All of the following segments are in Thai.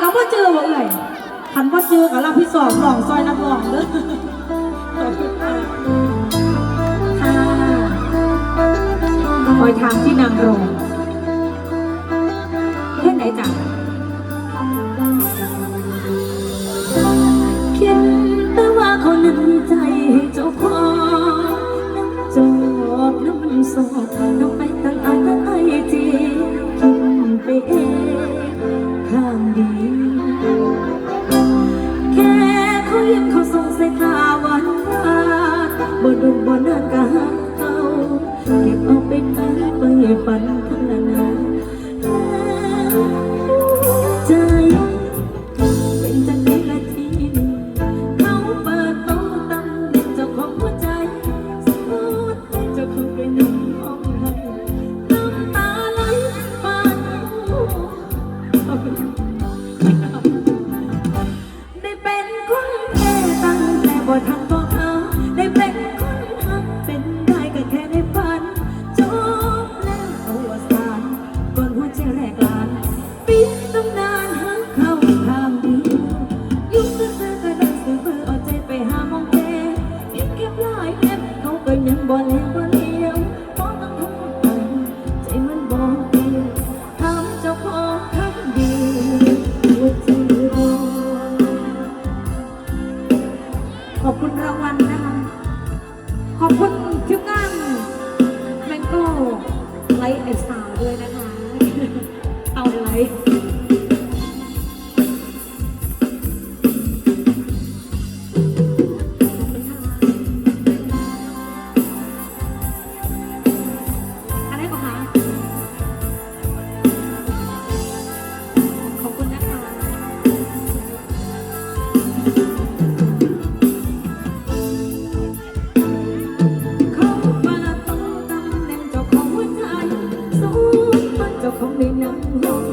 กับพ่เจอบ่เอ่ยคันพ่อเจอกับเราพี่สอบหลองซอยนักหลองเด้อขอบคุณค่ะคอยทางที่นางรองเพื่อนไหนจ้ะคิดแต่ว่าเขานั้นใจเจ้าของน้ำจอกน้ำสอกน้องไปตั้งอายตั้งไอจีคิดไปเองข้า ดุบ่นานก็หักเขาเก็บเอาไปฝันไปฝันพันละนาใจเป็นจังไดละทีนี้เขาเปิดโต๊ะตำแหน่งเจ้าของหัวใจสมมติเจ้าของไปนั่งห้องให้น้ำตาไหลปาน บ่เลี้ยวบ่เลี้ยวมองต้องทุ่มไปใจมันบ่เดีทำเจ้าของคำเดียวว่าจือขอบคุณรางวัลนะคะ ขอบคุณทีมงานแมงโก้ไลท์เอ็กซ์สาวด้วยนะคะ เอาไลท์ มันเจ้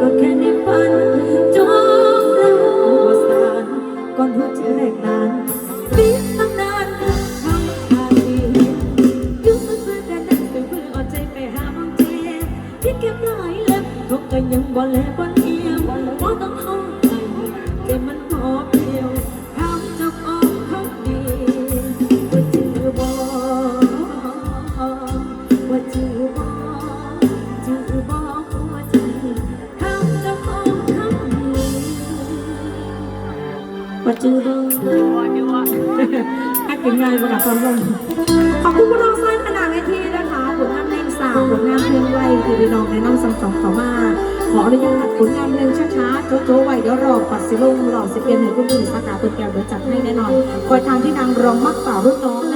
ก็แค่ในฝันจบแล้วหัวสานก่อนหัวใจแรกนานปิดตำนานทำทางดียุ่งซื่อๆแต่นั้นเป็นเพื่อเอาใจไปหาบางเจ็บที่เก็บหลายเล็บเขาก็ยังบ่แลบ่เจจุบันให้เป็นไงบ้างกับความรงขอบคุณผู้น้องสร้างขนาดเวทีนะคะผลงานเพลงสาวผลงานเพลงไวคือพี่น้องในน้องสังสองเขามาขออนุญาตผลงานเพลงช้าๆโจ๊ะโจ๊ะไว้เดี๋ยวรอปัดสิลงรอสิเปียนให้คุณดูสาขาเปิดแก้วเดี๋ยวจัดให้แน่นอนคอยทางที่นางรองมักเปล่ารุ่นน้องนะ